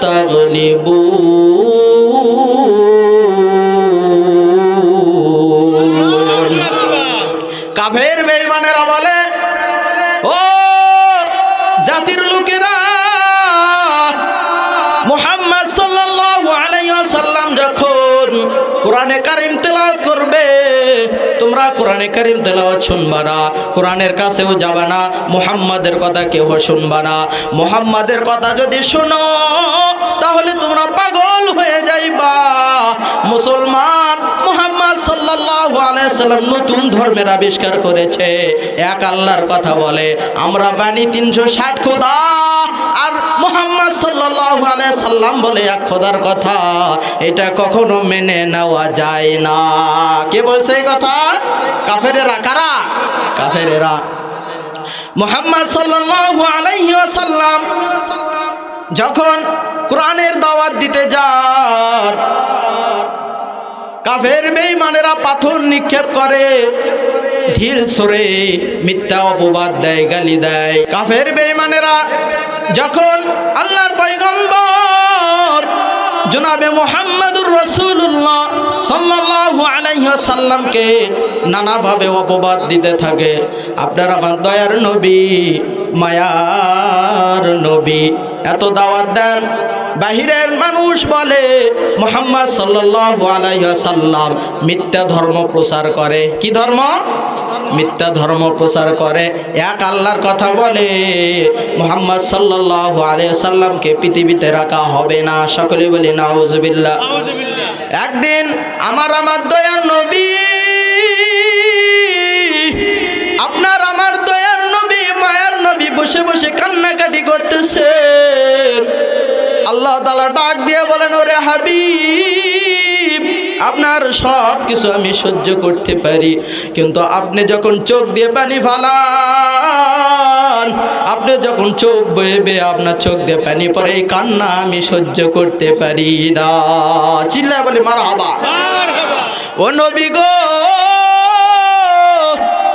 大哥，你不？কোরআনে কারিম তেলাওয়াত করবে। তোমরা কোরআনে কারিম তেলাওয়াত শুনবা না। কোরআনের কাছেও যাবা না। মুহাম্মাদের কথা কেউ শুনবা না। মুহাম্মাদের কথা যদি শোনো, তাহলে তোমরা পাগল হয়ে যাইবা। মুসলমান মুহাম্মদ সাল্লাল্লাহু আলাইহি সাল্লাম নতুন ধর্মের আবিষ্কার করেছে। এক আল্লাহর কথা বলে, আমরা মানি তিনশো ষাট খোদা, আর মোহাম্মদ সাল্লাল্লাহু আলাইহি সাল্লাম বলে, এক খোদার কথা, এটা কখনো মেনে নেওয়া যায় না। কে বলছে এই কথা? কাফেরেরা, কারা? কাফেরেরা। মোহাম্মদ সাল্লাল্লাহু আলাইহি ওয়াসাল্লাম যখন কোরআনের দাওয়াত দিতে যান, কাফের বেঈমানেরা পাথর নিক্ষেপ করে, ঢিল সরে মিথ্যা অপবাদ দেয়, গালি দেয়। কাফের বেঈমানেরা যখন আল্লাহর পয়গম্বর জনাবে মোহাম্মদুর রসুল্লাহ সাল্লাল্লাহু আলাইহি সাল্লামকে নানাভাবে অপবাদ দিতে থাকে, আপনার আমার দয়ার নবী, মায়ার নবী, এত দাওয়াত দেন। বাহিরের মানুষ বলে, মোহাম্মদ সাল্লাল্লাহু আলাইহি সাল্লাম মিথ্যা ধর্ম প্রচার করে। কি ধর্ম? মিথ্যা ধর্ম প্রচার করে। এক আল্লাহর কথা বলে, মোহাম্মদ সাল্লাল্লাহু আলাইহি সাল্লামকে পৃথিবীতে রাখা হবে না। সকলে বলি, নাউজুবিল্লাহ। একদিন আমার আমার দয়ার নবী, আপনার আমার দয়ার নবী, মায়ার নবী বসে বসে কান্নাকাটি করতেছে আল্লাহ তালা ডাক দিয়ে বলেন, ওরে হাবিব আপনার সব কিছু আমি সহ্য করতে পারি। কিন্তু আপনি যখন চোখ দিয়ে পানি ফালান, আপনি যখন চোখ বেয়ে আপনার চোখ দিয়ে পানি পরে এই কান্না আমি সহ্য করতে পারি না। চিল্লায় বলি, মারা হাবা ও নবী গো,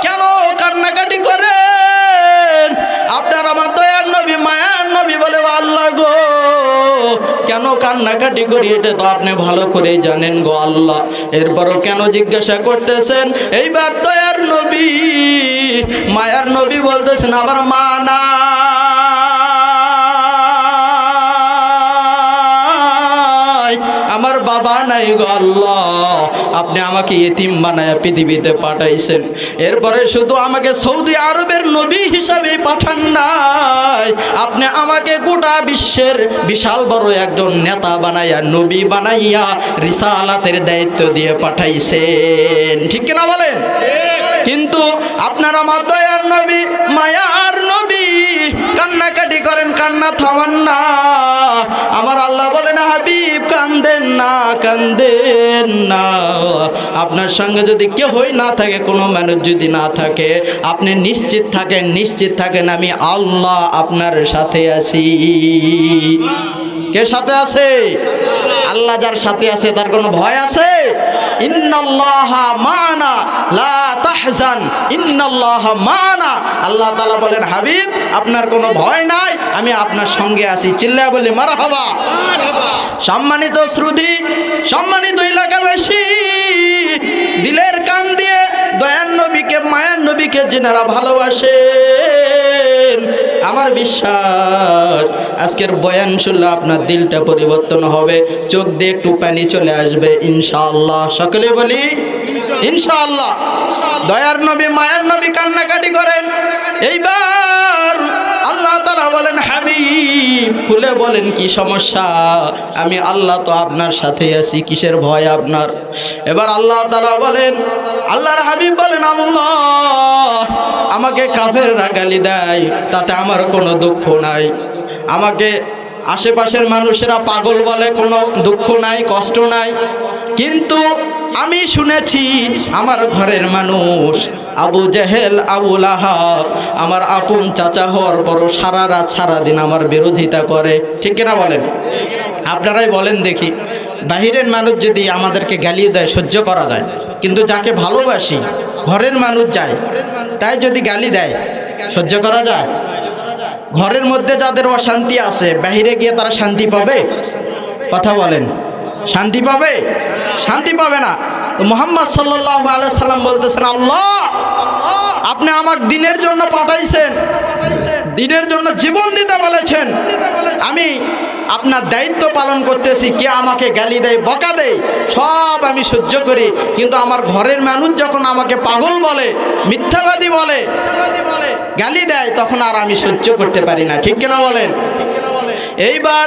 কেন কান্নাকাটি করেন কেন কান্নাকাটি করি এটা তো আপনি ভালো করেই জানেন গো আল্লাহ। এরপরও কেন জিজ্ঞাসা করতেছেন? এইবার তো আর নবী, মায়ার নবী বলতেছেন, আমার মা না আমার বাবা নাই গো আল্লাহ। আপনি আমাকে এতিম বানায় পৃথিবীতে পাঠাইছেন। এরপরে শুধু আমাকে সৌদি আরবের নবী হিসাবে পাঠান নাই। আপনি আমাকে গোটা বিশ্বের বিশাল বড় একজন নেতা বানাইয়া নবী বানাইয়া রিসালাতের দায়িত্ব দিয়ে পাঠাইছেন। ঠিক কিনা বলেন? কিন্তু আপনারা আমার নবী, মায়ার কান্নাকাটি করেন, কান্না থামান না। আমার আল্লাহ বলেন, হাবিব, কান্দেন না কান্দেন না। আপনার সঙ্গে যদি কেউই না থাকে, কোনো মানুষ যদি না থাকে, আপনি নিশ্চিত থাকেন নিশ্চিত থাকেন, আমি আল্লাহ আপনার সাথে আছি। কে সাথে আছে? আল্লাহ যার সাথে আছে, তার কোনো ভয় আছে? ইন্নাল্লাহা মানা, লা তাহজান, ইন্নাল্লাহা মানা। আল্লাহ তাআলা বলেন, হাবিব, আপনার কোনো ভয় নাই, আমি আপনার সঙ্গে আছি। চিল্লায় বলি, মারহাবা। সম্মানিত শ্রুতি, সম্মানিত এলাকাবাসী, দিলের কান দিয়ে দয়ার নবীকে, মায়ার নবীকে যেনারা ভালোবাসেন, আমার বিশ্বাস আজকের বয়ান শুনলে আপনার দিলটা পরিবর্তন হবে, চোখ দিয়ে একটু পানি চলে আসবে, ইনশাআল্লাহ। সকলে বলি, ইনশাআল্লাহ। দয়ার নবী, মায়ার নবী কান্নাকাটি করেন। এইবার আল্লাহ তারা বলেন, হাবিব, খুলে বলেন কি সমস্যা? আমি আল্লাহ তো আপনার সাথে আছি, কিসের ভয় আপনার? এবার আল্লাহ তারা বলেন, আল্লাহর হাবিব বলেন, আল্লাহ, আমাকে কাফের গালি দেয়, তাতে আমার কোনো দুঃখ নাই। আমাকে আশেপাশের মানুষেরা পাগল বলে, কোনো দুঃখ নাই, কষ্ট নাই। কিন্তু আমি শুনেছি আমার ঘরের মানুষ, আবু জেহেল, আবু লাহাব, আমার আপন চাচা হওয়ার বড় সারা রাত, সারাদিন আমার বিরোধিতা করে। ঠিক কিনা বলেন? আপনারাই বলেন দেখি। বাহিরের মানুষ যদি আমাদেরকে গালিয়ে দেয়, সহ্য করা যায়। কিন্তু যাকে ভালোবাসি, ঘরের মানুষ যায়, তাই যদি গালি দেয়, সহ্য করা যায়? ঘরের মধ্যে যাদের অশান্তি আছে, বাহিরে গিয়ে তারা শান্তি পাবে? কথা বলেন। শান্তি পাবে? শান্তি পাবে না। তো মোহাম্মদ সাল্লাহ আলাইসাল্লাম বলতেছেন, আল্লাহ, আপনি আমার দিনের জন্য পাঠাইছেন। দিনের জন্য জীবন দিতে বলেছেন। আমি আপনার দায়িত্ব পালন করতেছি, কে আমাকে গালি দেয়, বকা দেয়, সব আমি সহ্য করি। কিন্তু আমার ঘরের মানুষ যখন আমাকে পাগল বলে, মিথ্যাবাদী বলে বলে গালি দেয়, তখন আর আমি সহ্য করতে পারি না। ঠিক কিনা বলেন? এইবার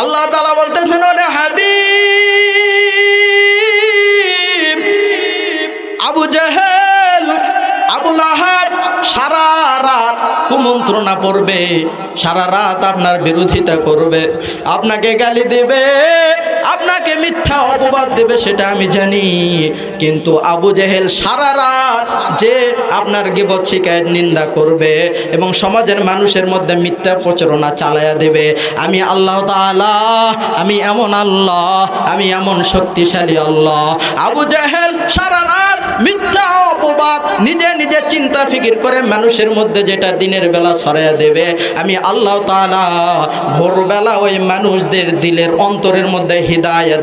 আল্লাহ তালা বলতেছেন, ওরে হাবি আবু জাহেল আবুল আহাব সারা রাত কুমন্ত্রণা পড়বে সারা রাত আপনার বিরোধিতা করবে। আপনাকে গালি দেবে মিথ্যা অপবাদ দেবে সেটা আমি জানি। কিন্তু আবু জেহেল সারা রাত যে আপনার গিবত শিকায়ত নিন্দা করবে এবং সমাজের মানুষের মধ্যে মিথ্যা প্রচারণা চালায়া দেবে। আমি আল্লাহ তাআলা, আমি এমন আল্লাহ, আমি এমন শক্তিশালী আল্লাহ। আবু জাহেল সারা রাত মিথ্যা অপবাদ, নিজে নিজে চিন্তা ফিকির করে মানুষের মধ্যে যেটা দিনের বেলা ছড়াইয়া দেবে। আমি আল্লাহ তাআলা, ভোরবেলা ওই মানুষদের দিলের অন্তরের মধ্যে হৃদায়ত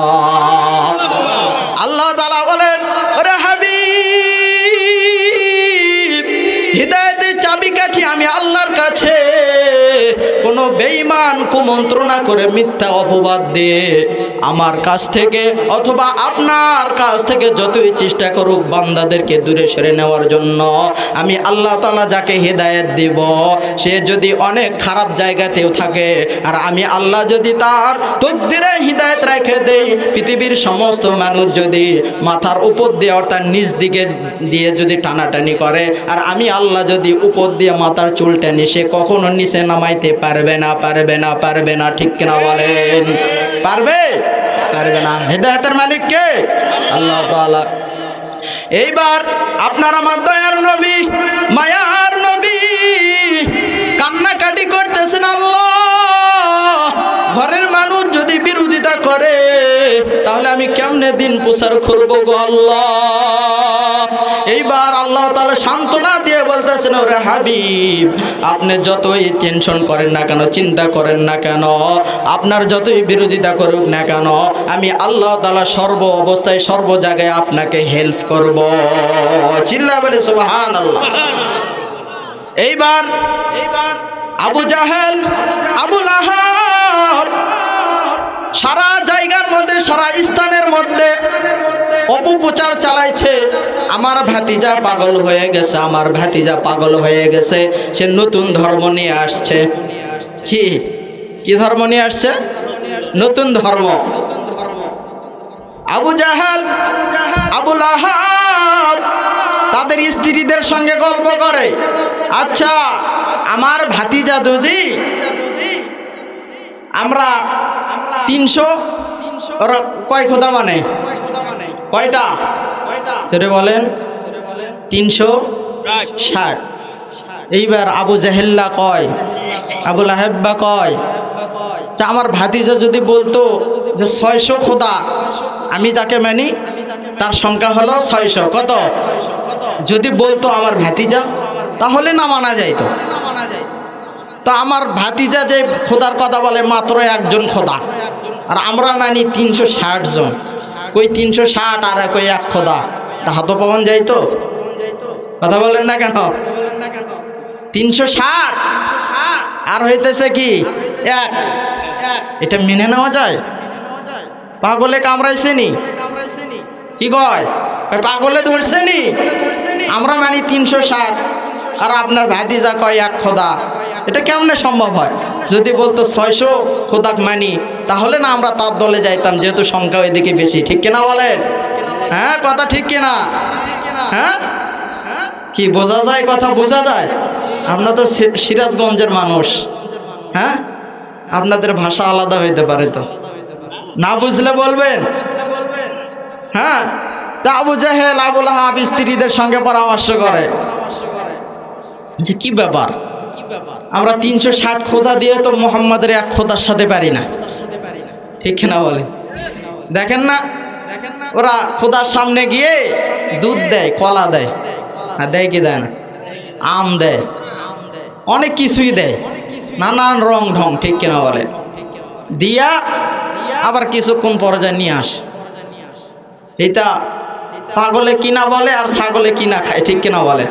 করে মিথ্যা অপবাদ দিয়ে আমার কাছ থেকে অথবা আপনার কাছ থেকে যতই চেষ্টা করুক বান্দাদেরকে দূরে সরে নেওয়ার জন্য আমি আল্লাহ তালা যাকে হেদায়েত দিব, সে যদি অনেক খারাপ জায়গাতেও থাকে, আর আমি আল্লাহ যদি তার তকদিরে হৃদায়ত রেখে দেই, পৃথিবীর সমস্ত মানুষ যদি মাথার উপর দিয়ে অর্থাৎ নিচ দিকে দিয়ে যদি টানাটানি করে, আর আমি আল্লাহ যদি উপর দিয়ে মাথার চুল টানি সে কখনো নিচে নামাইতে পারবে না পারবে না পারবে না, ঠিক কিনা বলেন। পারবে? পারবে না। হেদায়তের মালিক কে? আল্লাহ এইবার আপনার আমার দয়ার নবী, মায়ার নবী, কান্নাকাটি করতেছেন আল্লাহ। ঘরের মানুষ যদি বিরোধিতা করে, তাহলে আমি কেমনে দিন প্রচার করব গো আল্লাহ? এইবার আল্লাহ তাহলে সান্ত্বনা বলতেছেন, ওরে হাবিব, আপনি যতই টেনশন করেন না কেন, চিন্তা করেন না কেন, আপনার যতই বিরোধিতা করুক না কেন, আমি আল্লাহ তালা সর্ব অবস্থায়, সর্ব জায়গায় আপনাকে হেল্প করব। চিল্লা বলে সুবহান আল্লাহ এইবার এইবার আবু জাহেল আবুল আহাব সারা জায়গার মধ্যে, সারা স্থানের মধ্যে অপপ্রচার চালাইছে। আমার ভাতিজা পাগল হয়ে গেছে, আমার ভাতিজা পাগল হয়ে গেছে, সে নতুন ধর্ম নিয়ে আসছে। কি? কি ধর্ম নিয়ে আসছে? নতুন ধর্ম। আবু জাহাল আবুল আহাব তাদের স্ত্রীদের সঙ্গে গল্প করে। আচ্ছা আমার ভাতিজা দুদি আমরা তিনশো কয় খোদা মানে? কয়টা? ধরে বলেন। তিনশো ষাট। এইবার আবু জাহেল্লা কয়? আবুল আহেব্বা কয়? তা আমার ভাতিজা যদি বলতো যে ছয়শো খোদা আমি যাকে মানি তার সংখ্যা হলো ছয়শো। কত? যদি বলতো আমার ভাতিজা তাহলে না মানা যাইতো। তো আমার ভাতিজা যে খোদার কথা বলে, মাত্র একজন খোদা। আর আমরা মানি তিনশো ষাট জন। কই তিনশো ষাট আর কই এক খোদা? হাত পাওয়ান যাই তো? কথা বলেন না কেন? তিনশো ষাট? আর হইতেছে কি? এক। এটা মেনে নেওয়া যায়? পাগলে কামড়াইছে নি কি কয়? পাগলে ধরছে নি আমরা মানি তিনশো ষাট। আর আপনার ভাতিজা কয়, এক খোদা। এটা কেমনে সম্ভব হয়? যদি বলতো ছয়শো, খোদাক মানি, তাহলে না আমরা তার দলে যাইতাম, যেহেতু সংখ্যা ওইদিকে বেশি। ঠিক কিনা বলেন? হ্যাঁ কথা ঠিক কিনা? হ্যাঁ? কি, বোঝা যায় কথা? বোঝা যায়? আমরা তো সিরাজগঞ্জের মানুষ। হ্যাঁ? আপনাদের ভাষা আলাদা হইতে পারে তো। না বুঝলে বলবেন? হ্যাঁ? তা আবু জাহেল আবুল হাব স্ত্রীদের সঙ্গে পরামর্শ করে। যে কি ব্যাপার? আমরা তিনশো ষাট খোদা দিয়ে তো মোহাম্মদের এক খোদার সাথে পারি না। ঠিক না বলে? দেখেন না, ওরা খোদার সামনে গিয়ে দুধ দেয়, কলা দেয়। আর দেয় কি দেয় না? আম দেয়। অনেক কিছুই দেয়। নানান রং ঢং, ঠিক কিনা বলে? দিয়া আবার কিছুক্ষণ পরে যায় নিয়ে আস। এটা পাগলে কিনা বলে আর ছাগলে কিনা খায়, ঠিক কিনা বলে?